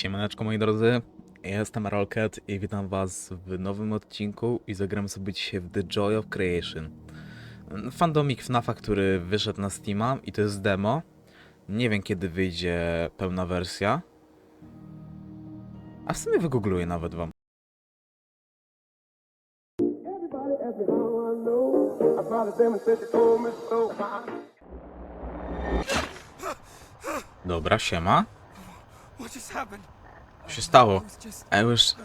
Siemaneczko moi drodzy, ja jestem Rocket i witam was w nowym odcinku i zagram sobie dzisiaj w The Joy of Creation. Fandomik FNAFa, który wyszedł na Steama i to jest demo. Nie wiem kiedy wyjdzie pełna wersja. A w sumie wygoogluję nawet wam. Dobra, siema. What just happened? Co się stało? I was.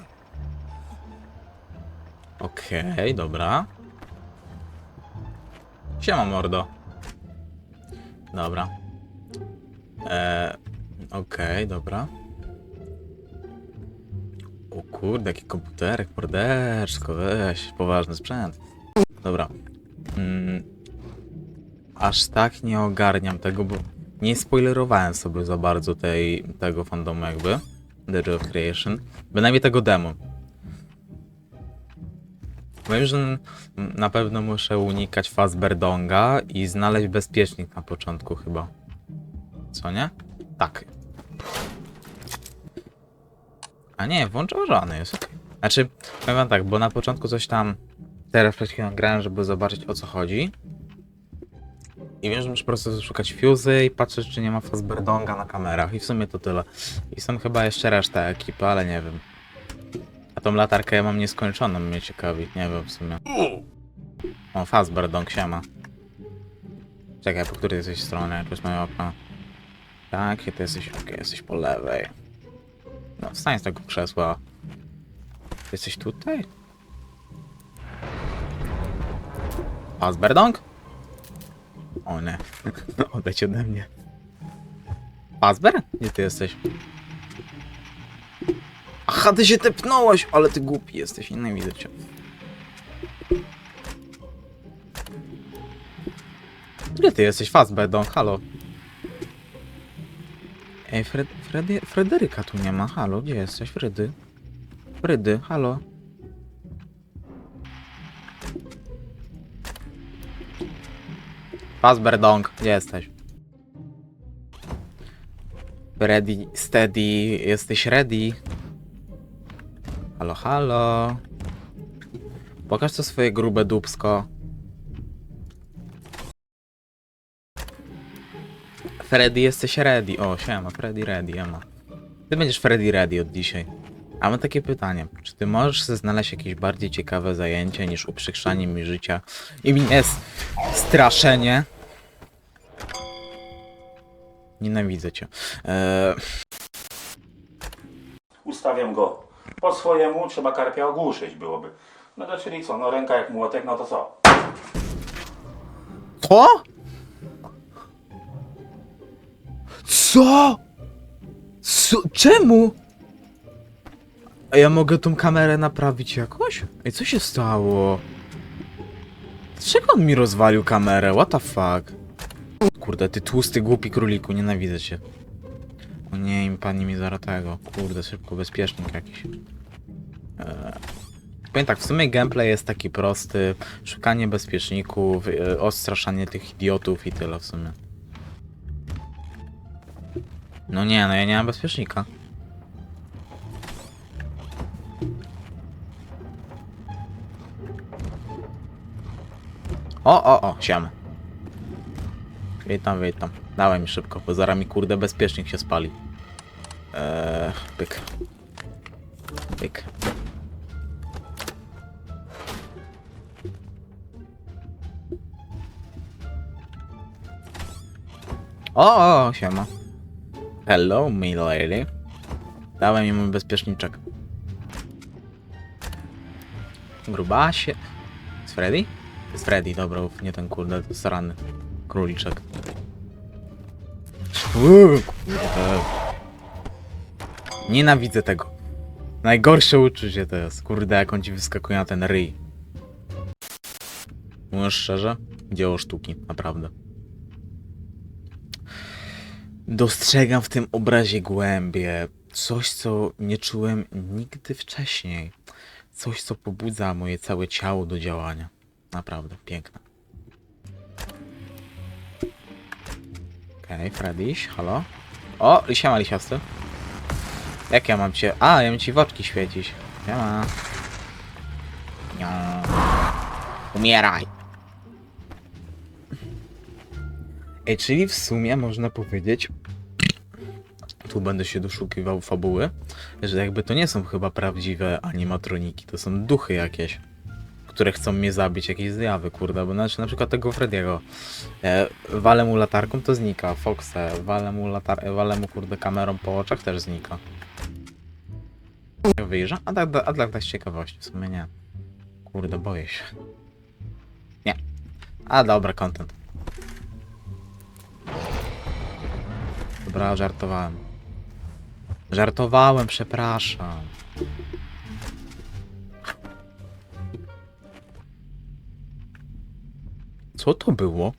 Okej, dobra. Siema mordo. Dobra. Eee, okej, dobra. O kurde, jaki komputerek, mordeczko, weź, poważny sprzęt. Dobra. Mm, aż tak nie ogarniam tego, bo nie spoilerowałem sobie za bardzo tej, tego fandomu jakby. The Joy Creation. Bynajmniej tego demo. Wiem, że na pewno muszę unikać Fazberdonga i znaleźć bezpiecznik na początku chyba. Co nie? Tak. A nie, włączony jest. Znaczy, powiem tak, bo na początku coś tam teraz przed chwilą grałem, żeby zobaczyć o co chodzi. I wiem, że muszę po prostu szukać fuzy i patrzeć, czy nie ma Fazberdonga na kamerach. I w sumie to tyle. I są chyba jeszcze reszta ekipy, ale nie wiem. A tą latarkę ja mam nieskończoną, mnie ciekawi. Nie wiem w sumie. O, Fazberdong, siema. Czekaj, po której jesteś stronie? Jest moje okno. Tak, ty jesteś, okej, jesteś po lewej. No, wstań z tego krzesła. Jesteś tutaj? Fazberdong? O nie. Odejdź ode mnie. Fazber? Gdzie ty jesteś? Aha, ty się tepnąłeś, ale ty głupi jesteś, nie widzę cię. Gdzie ty jesteś, Fazberdong? Halo? Ej, Fred, Fredy, Frederyka tu nie ma, halo, gdzie jesteś, Fredy? Fredy, halo? Fazberdong, gdzie jesteś? Ready, steady, jesteś ready? Halo, halo? Pokaż to swoje grube dupsko. Freddy, jesteś ready. O, siema, Freddy ready, ema. Ty będziesz Freddy ready od dzisiaj. A mam takie pytanie. Czy ty możesz znaleźć jakieś bardziej ciekawe zajęcie niż uprzykrzanie mi życia i mnie s- straszenie? Nienawidzę cię. Eee, Ustawiam go po swojemu, trzeba karpia ogłuszyć byłoby. No to czyli co, no ręka jak młotek, no to co? Co? Co? Co? Czemu? A ja mogę tą kamerę naprawić jakoś? Ej, co się stało? Dlaczego on mi rozwalił kamerę? What the fuck? Kurde, ty tłusty, głupi króliku, nienawidzę cię. O nie, im pani mi zaraz tego. Kurde, szybko, bezpiecznik jakiś. Eee. Powiem tak, w sumie gameplay jest taki prosty. Szukanie bezpieczników, yy, odstraszanie tych idiotów i tyle w sumie. No nie, no ja nie mam bezpiecznika. O, o, o, siam. Witam, witam. Dawaj mi szybko, bo zaraz mi kurde bezpiecznik się spali. Eee, pyk. Pyk. O, o, siema. Hello, me lady. Dawaj mi mój bezpieczniczek. Grubasie. Z Freddy? Jest Freddy, dobra, nie ten kurde, to jest. Króliczek. Uuu, kurde. Nienawidzę tego. Najgorsze uczucie to jest, kurde, jak on ci wyskakuje na ten ryj. Mówisz szczerze? Dzieło sztuki, naprawdę. Dostrzegam w tym obrazie głębie coś, co nie czułem nigdy wcześniej. Coś, co pobudza moje całe ciało do działania. Naprawdę piękne. Okej, okay, Freddyś, halo? O, siema lisiasty. Jak ja mam cię... A, ja mam ci w oczki świecić. Nie ma. Nie. Umieraj. Ej, czyli w sumie można powiedzieć... Tu będę się doszukiwał fabuły, że jakby to nie są chyba prawdziwe animatroniki, to są duchy jakieś, które chcą mnie zabić, jakieś zjawy, kurde, bo znaczy na przykład tego Frediego. E, walę mu latarką, to znika. Foxe, walę mu, latar- walę mu kurde kamerą po oczach, też znika. Wyjrzę? A tak, a tak, tak z ciekawości, w sumie nie. Kurde, boję się. Nie. A dobra, content. Dobra, żartowałem. Żartowałem, przepraszam. Co to było?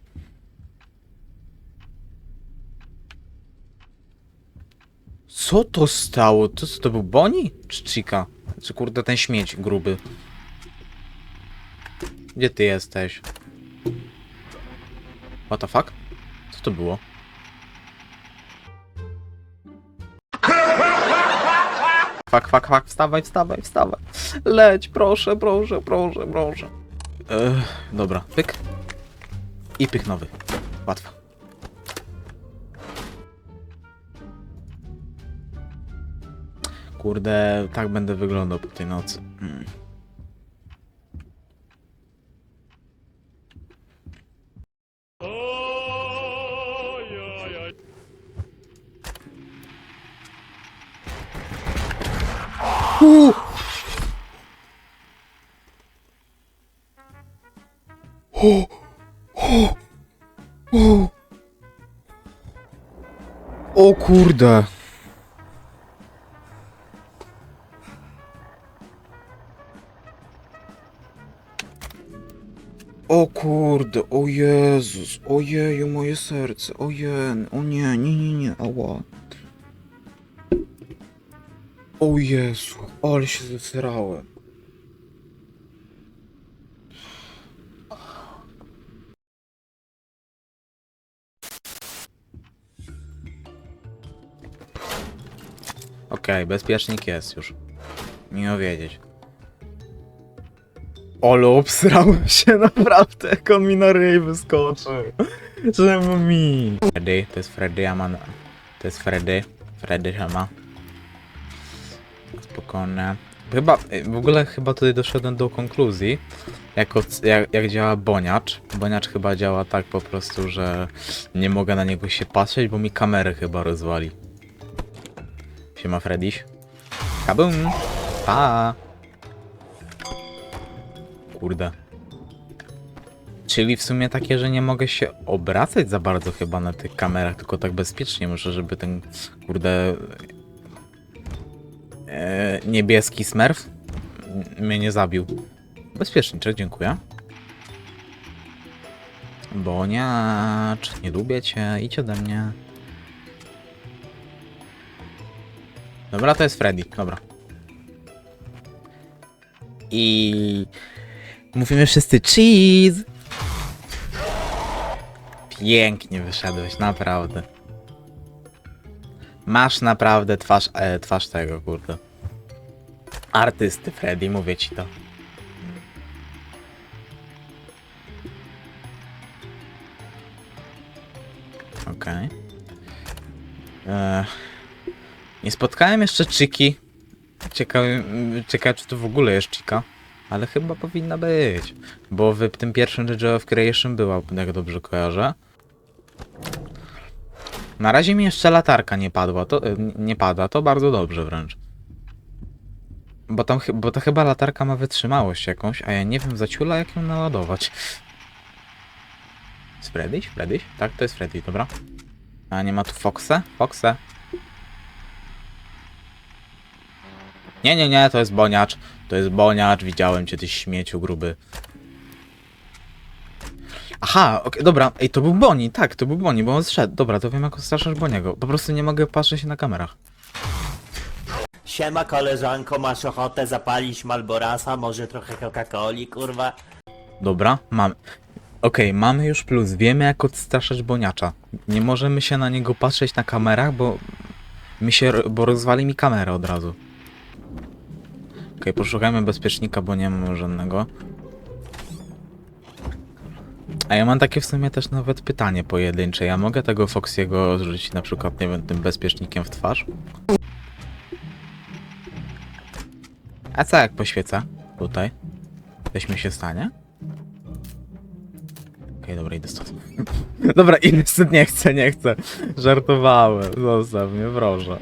Co to stało? To co to był Boni? Czy Chica? Czy kurde ten śmieć gruby? Gdzie ty jesteś? What the fuck? Co to było? Fak, fak, fak, wstawaj, wstawaj, wstawaj. Leć, proszę, proszę, proszę, proszę. Ech, dobra, pyk. I pyk nowy. Łatwo. Kurde, tak będę wyglądał po tej nocy. Mm. Uh! O! O kurde! O kurde, o Jezus, ojeju moje serce, ojen, o nie, nie, nie, nie, ała. O Jezu, ale się zesrałem. Okej, bezpiecznik jest już. Miło wiedzieć. Olo, obsrałem się naprawdę, jak on mi na ryj wyskoczy. Czemu mi? Freddy, to jest Freddy, a man... To jest Freddy. Freddy Hema. Spokojne. Chyba, w ogóle chyba tutaj doszedłem do konkluzji, jako, jak, jak działa boniacz. Boniacz chyba działa tak po prostu, że nie mogę na niego się patrzeć, bo mi kamerę chyba rozwali. Siema Freddyś. Kabum! Pa! Kurde. Czyli w sumie takie, że nie mogę się obracać za bardzo chyba na tych kamerach, tylko tak bezpiecznie muszę, żeby ten kurde e, niebieski smerf mnie nie zabił. Bezpieczniczek, dziękuję. Boniacz, nie lubię cię, idź ode mnie. Dobra, to jest Freddy, dobra. I mówimy wszyscy cheese. Pięknie wyszedłeś, naprawdę. Masz naprawdę twarz, e, twarz tego, kurde. Artysty, Freddy, mówię ci to. Okej. E, Nie spotkałem jeszcze Chiki. Ciekawe, czy to w ogóle jest Chica. Ale chyba powinna być. Bo w tym pierwszym JJ of Creation była, jak dobrze kojarzę. Na razie mi jeszcze latarka nie padła, to y, nie pada, to bardzo dobrze wręcz. Bo tam, bo to chyba latarka ma wytrzymałość jakąś, a ja nie wiem za ciula jak ją naładować. Jest Freddyś? Freddyś? Tak, to jest Freddy, dobra. A nie ma tu Foxa? Foxa? Nie, nie, nie, to jest Boniacz. To jest Boniacz, widziałem cię, ty śmieciu gruby. Aha, okej, dobra, ej, to był Boni, tak, to był Boni, bo on zszedł. Dobra, to wiem jak straszasz Boniego. Po prostu nie mogę patrzeć się na kamerach. Siema koleżanko, masz ochotę zapalić Malborasa, może trochę Coca-Coli, kurwa? Dobra, mamy. Okej, mamy już plus, wiemy jak odstraszać Boniacza. Nie możemy się na niego patrzeć na kamerach, bo Mi się, bo rozwali mi kamerę od razu. Poszukajmy bezpiecznika, bo nie mamy żadnego. A ja mam takie w sumie też nawet pytanie pojedyncze. Ja mogę tego Foxiego zrzucić na przykład, nie wiem, tym bezpiecznikiem w twarz? A co jak poświecę? Tutaj. Coś mi się stanie? Okej, dobra, idę stąd. dobra, idę stąd, nie chcę, nie chcę. Żartowałem, zostaw mnie, proszę.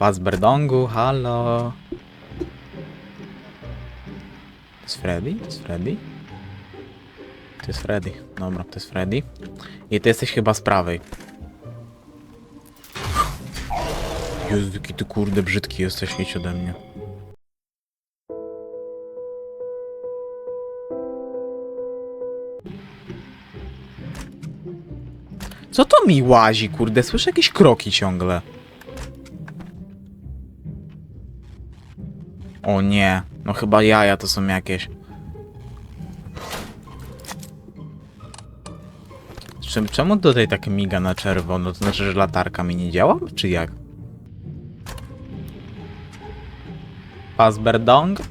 Fazberdongu, halo. To jest Freddy? To jest Freddy? To jest Freddy. Dobra, to jest Freddy. I ty jesteś chyba z prawej. Jezu, jaki ty kurde brzydki jesteś, idź ode mnie. Co to mi łazi, kurde? Słyszę jakieś kroki ciągle. O nie, no chyba jaja to są jakieś. Czemu tutaj tak miga na czerwono? To znaczy, że latarka mi nie działa? Czy jak? Fazberdong?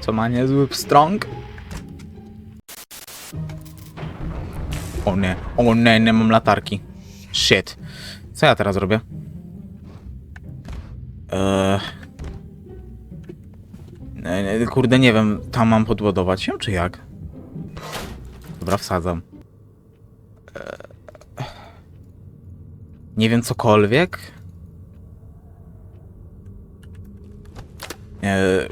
Co ma niezły strong? O nie, o nie, nie mam latarki. Shit. Co ja teraz robię? Eee... Kurde, nie wiem, tam mam podładować się, czy jak? Dobra, wsadzam. Nie wiem, cokolwiek. Eee...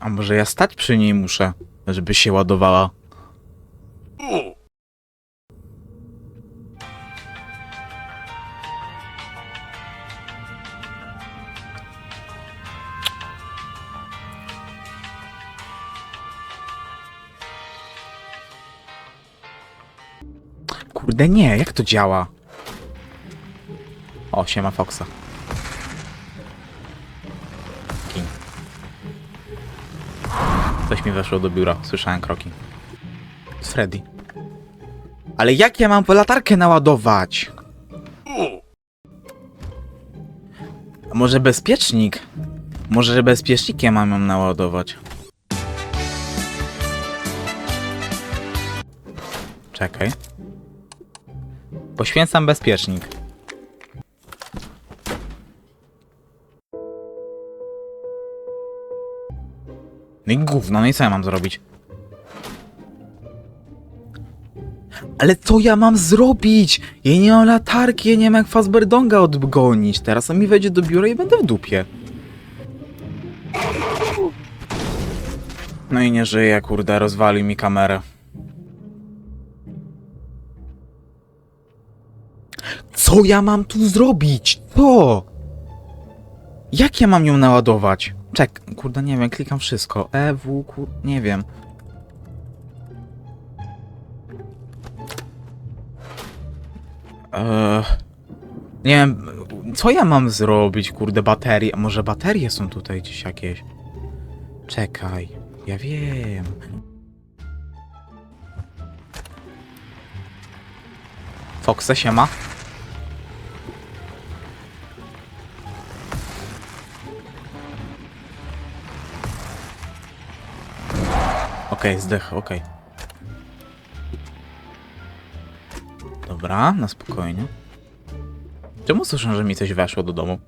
A może ja stać przy niej muszę, żeby się ładowała? Kurde nie, jak to działa? O, siema Foxa. King. Coś mi weszło do biura, słyszałem kroki. Freddy. Ale jak ja mam latarkę naładować? A może bezpiecznik? Może bezpiecznikiem mam ją naładować? Czekaj. Poświęcam bezpiecznik. No i gówno, no i co ja mam zrobić? Ale co ja mam zrobić? Ja nie mam latarki, ja nie wiem jak Fazberdonga odgonić teraz, a mi wejdzie do biura i będę w dupie. No i nie żyję, kurde, rozwalił mi kamerę. Co ja mam tu zrobić? Co? Jak ja mam ją naładować? Czek, kurde, nie wiem, klikam wszystko. E, kur... nie wiem. Eee, nie wiem, co ja mam zrobić, kurde, baterie? Może baterie są tutaj gdzieś jakieś? Czekaj, ja wiem. Foxe się Okej, zdech, okej. Dobra, na spokojnie. Czemu słyszę, że mi coś weszło do domu?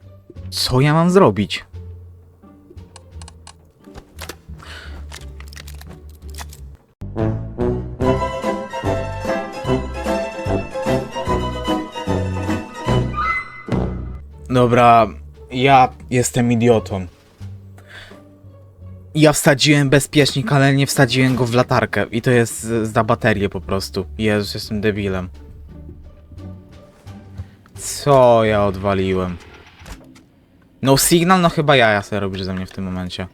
Co ja mam zrobić? Dobra, ja jestem idiotą. Ja wsadziłem bezpiecznik, ale nie wsadziłem go w latarkę. I to jest z- za baterię po prostu. Jezus, jestem debilem. Co ja odwaliłem? No signal, no chyba jaja sobie robisz ze mnie w tym momencie.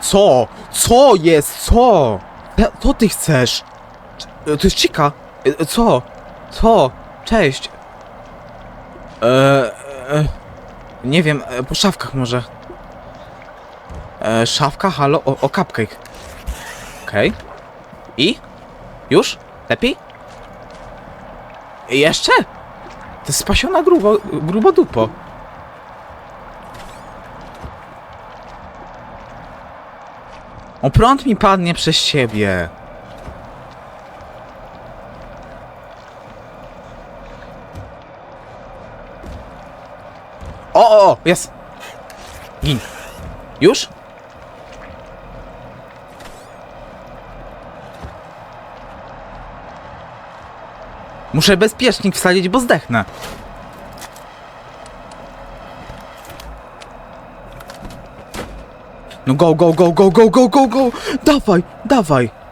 Co? Co jest? Co? Co ty chcesz? To jest Chica. E, Co? Co? Cześć. Eee... Nie wiem, e, po szafkach może. E, szafka, halo, o, o cupcake. Okej. I? Już? Lepiej? Jeszcze? To jest spasiona grubo, grubo dupo. O, prąd mi padnie przez siebie. Jest. Gin. Już? Muszę bezpiecznik wsadzić, bo zdechnę. No go, go, go, go, go, go, go, go! Dawaj, dawaj!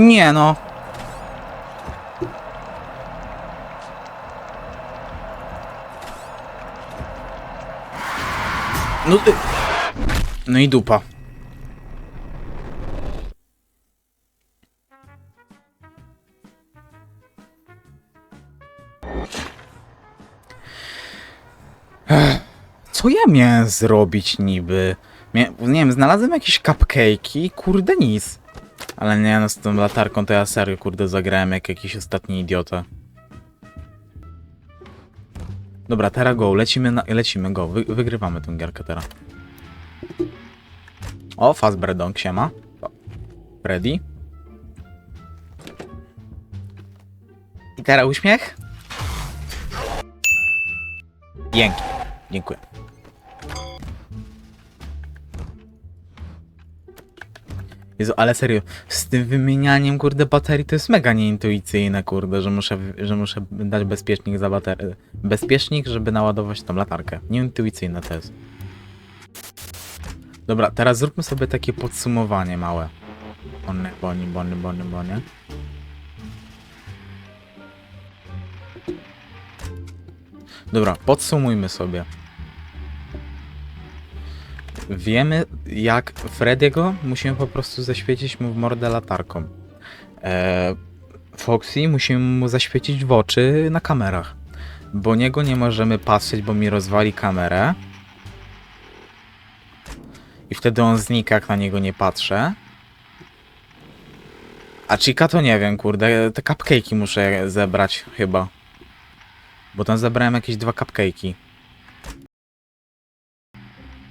Nie no. No, y- no i dupa. Co ja miałem zrobić niby? Mia nie wiem, znalazłem jakieś cupcake'i, kurde nic. Ale nie no, z tą latarką to ja serio kurde zagrałem jak jakiś ostatni idiota. Dobra, teraz go, lecimy, na, lecimy go, Wy, wygrywamy tę gierkę teraz. O, Fazbredong, siema. Freddy. I teraz uśmiech. Dzięki, dziękuję. Jezu, ale serio, z tym wymienianiem, kurde, baterii to jest mega nieintuicyjne, kurde, że muszę, że muszę dać bezpiecznik za baterię. Bezpiecznik, żeby naładować tą latarkę. Nieintuicyjne to jest. Dobra, teraz zróbmy sobie takie podsumowanie małe. Bony, bony, bony, bony, bony. Dobra, podsumujmy sobie. Wiemy, jak Frediego musimy po prostu zaświecić mu w mordę latarką. Eee, Foxy musimy mu zaświecić w oczy na kamerach. Bo niego nie możemy patrzeć, bo mi rozwali kamerę. I wtedy on znika, jak na niego nie patrzę. A Chica to nie wiem, kurde, te cupcake'i muszę zebrać chyba. Bo tam zebrałem jakieś dwa cupcake'i.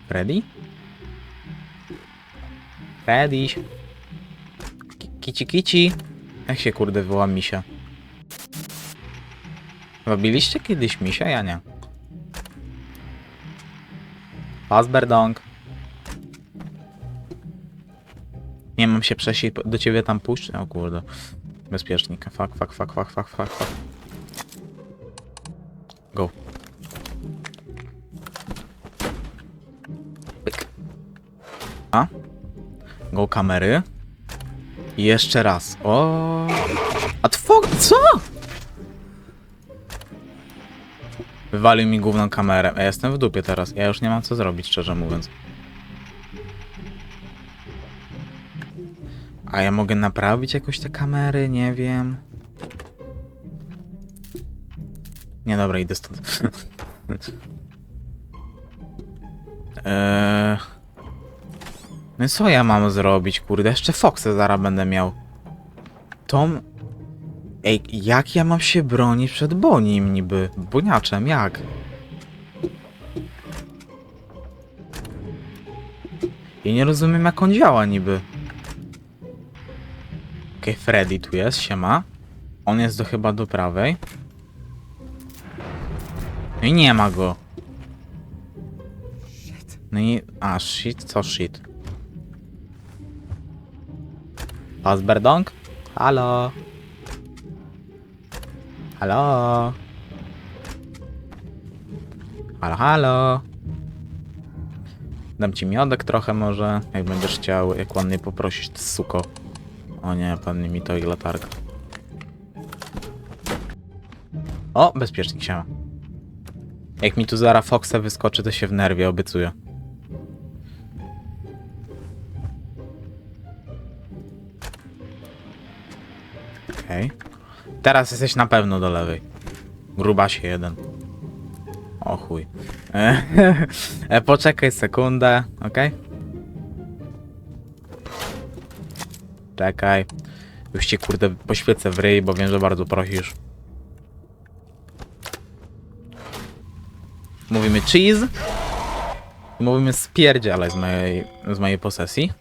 Freddy? Ki- Kici kici. Jak się kurde woła misia? Robiliście kiedyś misia? Ja nie. Fazberdong. Nie mam się przesieć do ciebie tam puść? O kurde. Bezpiecznik. Fuck, fuck, fuck, fuck, fuck, fuck, fuck. Go. Go kamery. I jeszcze raz. O. A. Co? Wywalił mi główną kamerę. Ja jestem w dupie teraz. Ja już nie mam co zrobić, szczerze mówiąc. A ja mogę naprawić jakoś te kamery? Nie wiem. Nie, dobra, idę stąd. eee... No i co ja mam zrobić, kurde? Jeszcze Foxę zaraz będę miał. Tom... Ej, jak ja mam się bronić przed Bonim niby? Boniaczem, jak? Ja nie rozumiem jak on działa niby. Okej, Freddy tu jest, siema. On jest do chyba do prawej. No i nie ma go. No i... A, shit, co shit? Pasberdong? Halo? Halo? Halo, halo? Dam ci miodek trochę może, jak będziesz chciał, jak ładnie poprosić, ty suko. O nie, padnie mi to i latarka. O, bezpiecznik się. Jak mi tu zara Foxa wyskoczy, to się w nerwie, obiecuję. Teraz jesteś na pewno do lewej. Grubasie jeden. O chuj. E, poczekaj sekundę, okej? Czekaj. Już ci kurde poświecę w ryj, bo wiem, że bardzo prosisz. Mówimy cheese. Mówimy spierdzielaj z mojej, z mojej posesji.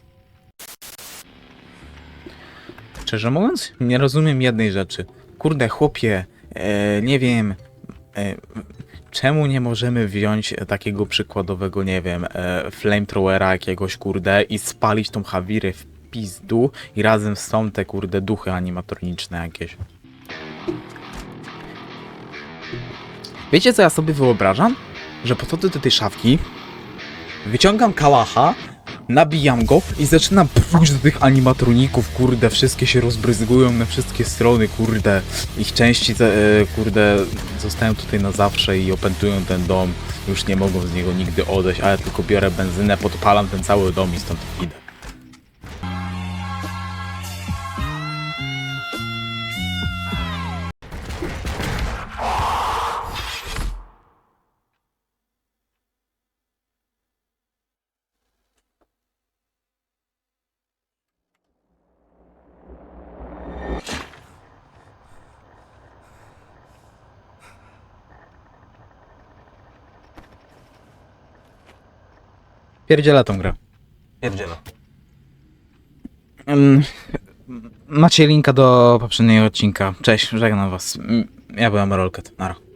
Szczerze mówiąc, nie rozumiem jednej rzeczy. Kurde, chłopie, e, nie wiem, e, czemu nie możemy wziąć takiego przykładowego, nie wiem, e, flamethrowera jakiegoś, kurde, i spalić tą Hawirę w pizdu i razem są te, kurde, duchy animatroniczne jakieś. Wiecie, co ja sobie wyobrażam? Że podchodzę do tej szafki, wyciągam kałacha, nabijam go i zaczynam pluć do tych animatroników, kurde, wszystkie się rozbryzgują na wszystkie strony, kurde. Ich części, e, kurde, zostają tutaj na zawsze i opętują ten dom. Już nie mogą z niego nigdy odejść, a ja tylko biorę benzynę, podpalam ten cały dom i stąd idę. Pierdziela tą grę. Pierdziela. Macie linka do poprzedniego odcinka. Cześć, żegnam was. Ja byłem Rolket. Nara.